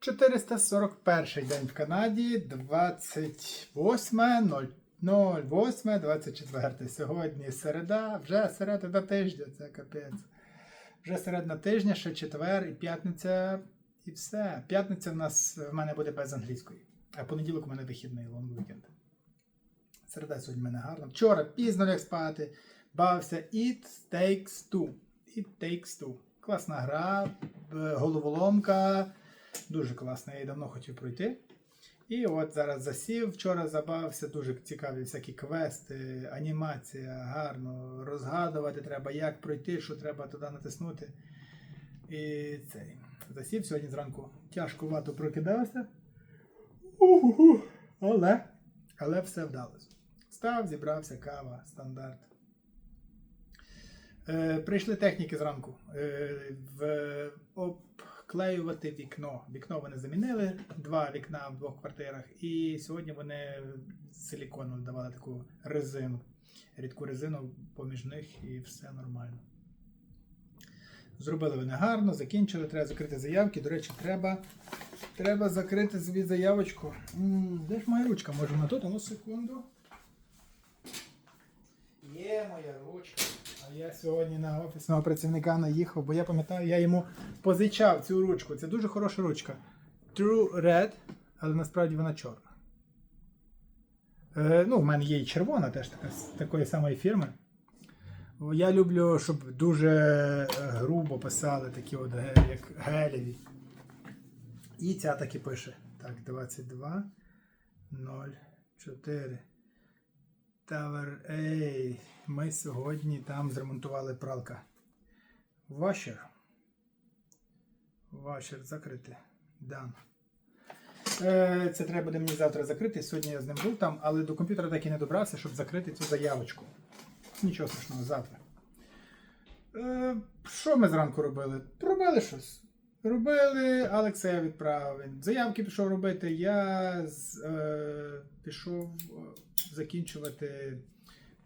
441 день в Канаді, 28.08.24. Сьогодні середа, вже середа тижня, це капець. Вже середина тижня, ще четвер і п'ятниця, і все. П'ятниця в нас в мене буде без англійської. А понеділок у мене вихідний лонг вікенд. Середа сьогодні в мене гарна. Вчора пізно ліг спати, бавився It Takes Two. It Takes Two. Класна гра, е, головоломка. Дуже класно, я її давно хотів пройти. І от зараз засів, вчора забавився, дуже цікаві всякі квести, анімація, гарно розгадувати треба, як пройти, що треба туди натиснути. І цей. Засів сьогодні зранку тяжкувато прокидався. Уху. Але, але все вдалося. Став, зібрався, кава, стандарт. Е, прийшли техніки зранку. Е, в, обклеювати вікно. Вікно вони замінили, два вікна в двох квартирах. І сьогодні вони силікону давали таку резину, рідку резину поміж них, і все нормально. Зробили вони гарно, закінчили, треба закрити заявки. До речі, треба, треба закрити собі заявочку. М, Де ж моя ручка? Може вона тут? Ну, секунду. Є моя ручка. Я сьогодні на офісного працівника наїхав, бо я пам'ятаю, я йому позичав цю ручку. Це дуже хороша ручка. True Red, але насправді вона чорна. Е, ну, в мене є і червона, теж така, з такої самої фірми. Я люблю, щоб дуже грубо писали такі от як гелеві. І ця так і пише. Так, 22 04. Тавер Ей. Ми сьогодні там зремонтували пралка. Вашер. Вашер закрити. Дан. Е, Це треба буде мені завтра закрити. Сьогодні я з ним був там, але до комп'ютера так і не добрався, щоб закрити цю заявочку. Нічого страшного, завтра. Е, Що ми зранку робили? Робили щось. Робили, Алекса відправив. Заявки пішов робити. Я е, пішов е, закінчувати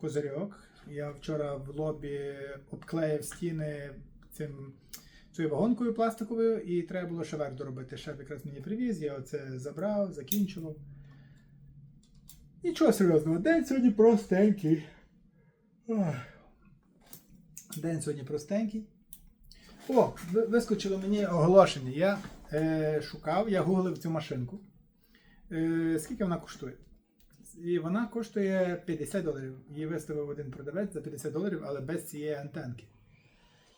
козирьок. Я вчора в лобі обклеїв стіни цим, цією вагонкою пластиковою, і треба було ще верх доробити. Шеф якраз мені привіз, я оце забрав, закінчував. Нічого серйозного, день сьогодні простенький. Ох. День сьогодні простенький. О, вискочило мені оголошення. Я е, шукав, я гуглив цю машинку. Е, скільки вона коштує? І вона коштує 50 доларів. Її виставив один продавець за 50 доларів, але без цієї антенки.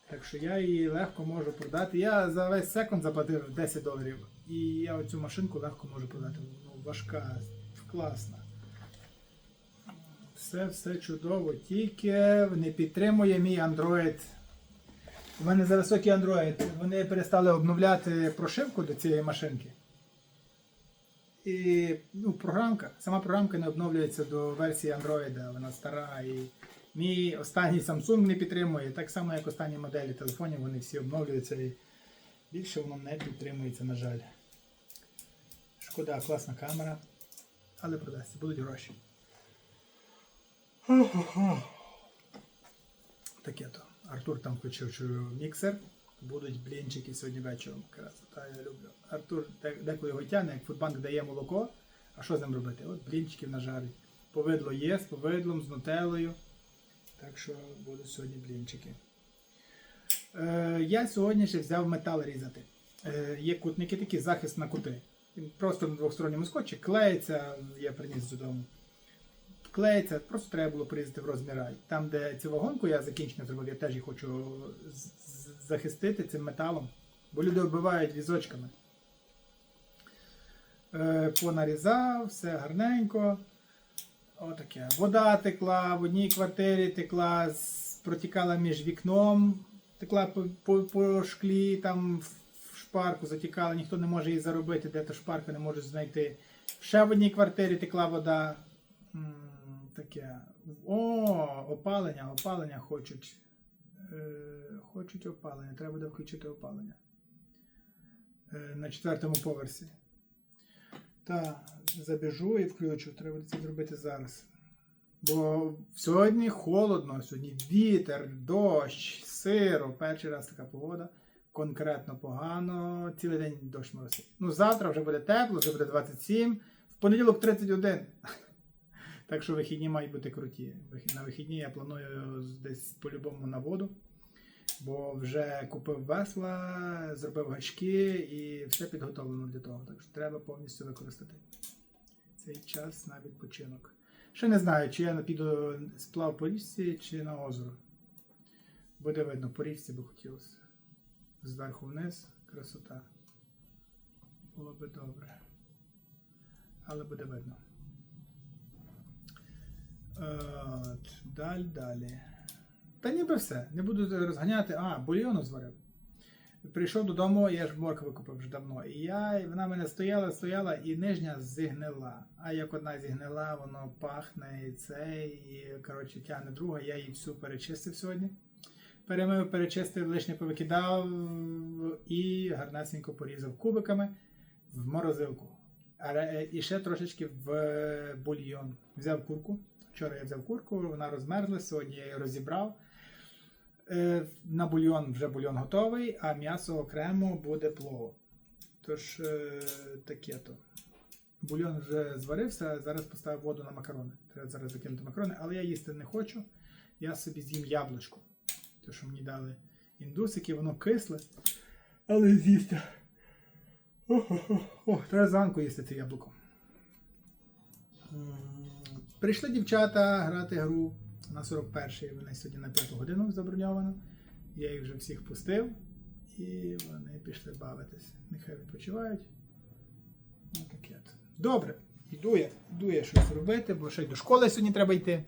Так що я її легко можу продати. Я за весь секунд заплатив 10 доларів. І я оцю машинку легко можу продати. Ну, важка, класна. Все, все чудово. Тільки не підтримує мій Android. У мене за високий Android. Вони перестали обновляти прошивку до цієї машинки. І ну, програмка, сама програмка не обновлюється до версії Android, вона стара. І мій останній Samsung не підтримує, так само, як останні моделі телефонів, вони всі обновлюються і більше воно не підтримується, на жаль. Шкода, класна камера, але продасться, будуть гроші. Таке то. Артур там включив міксер. Будуть блінчики сьогодні вечором. Красота, я люблю. Артур де- деколи його тягне, як фудбанк дає молоко. А що з ним робити? От блінчиків нажарить. Повидло є з повидлом, з нутеллою. Так що будуть сьогодні блінчики. Е, я сьогодні ще взяв метал різати. Е, є кутники такі, захист на кути. Просто на двосторонньому скотчі клеїться, я приніс додому клеїться, просто треба було порізати в розміра. Там, де цю вагонку я закінчення зробив, я теж її хочу захистити цим металом, бо люди вбивають візочками. Е, понарізав, все гарненько. Отаке. Вода текла, в одній квартирі текла, протікала між вікном, текла по, по, по шклі, там в шпарку затікала, ніхто не може її заробити, де та шпарка не може знайти. Ще в одній квартирі текла вода. Таке. О, опалення, опалення хочуть. Е, хочуть опалення. Треба буде включити опалення. Е, на четвертому поверсі. Та, забіжу і включу. Треба це зробити зараз. Бо сьогодні холодно, сьогодні вітер, дощ, сиро. Перший раз така погода. конкретно погано. Цілий день дощ моросить. Ну, завтра вже буде тепло, вже буде 27, в понеділок 31. Так що вихідні мають бути круті. На вихідні я планую десь по-любому на воду, бо вже купив весла, зробив гачки і все підготовлено для того. Так що треба повністю використати цей час на відпочинок. Ще не знаю, чи я піду сплав по річці, чи на озеро. Буде видно, по річці би хотілося. Зверху вниз, красота. Було би добре. Але буде видно. От, далі, далі. Та ніби все. Не буду розганяти. А, бульйону зварив. Прийшов додому, я ж моркви купив вже давно. І я, вона в мене стояла, стояла, і нижня зігнила. А як одна зігнила, воно пахне і це, і коротше тягне друга. Я її всю перечистив сьогодні. Перемив, перечистив, лишнє повикидав і гарнесенько порізав кубиками в морозилку. Ре- І ще трошечки в бульйон. Взяв курку. Вчора я взяв курку, вона розмерзла, сьогодні я її розібрав. Е, На бульйон вже бульйон готовий, а м'ясо окремо буде плов. Тож е, таке то. Бульйон вже зварився, зараз поставив воду на макарони. Треба зараз закинути макарони, але я їсти не хочу. Я собі з'їм яблучко. Те, що мені дали індусики, воно кисле. Але з'їсти. О, треба зранку їсти це яблуко. Прийшли дівчата грати гру на 41-й. Вони сьогодні на 5 годину заброньовано. Я їх вже всіх пустив. І вони пішли бавитись. Нехай відпочивають. Ну. Добре, йду я. Йду я щось робити, бо ще й до школи сьогодні треба йти.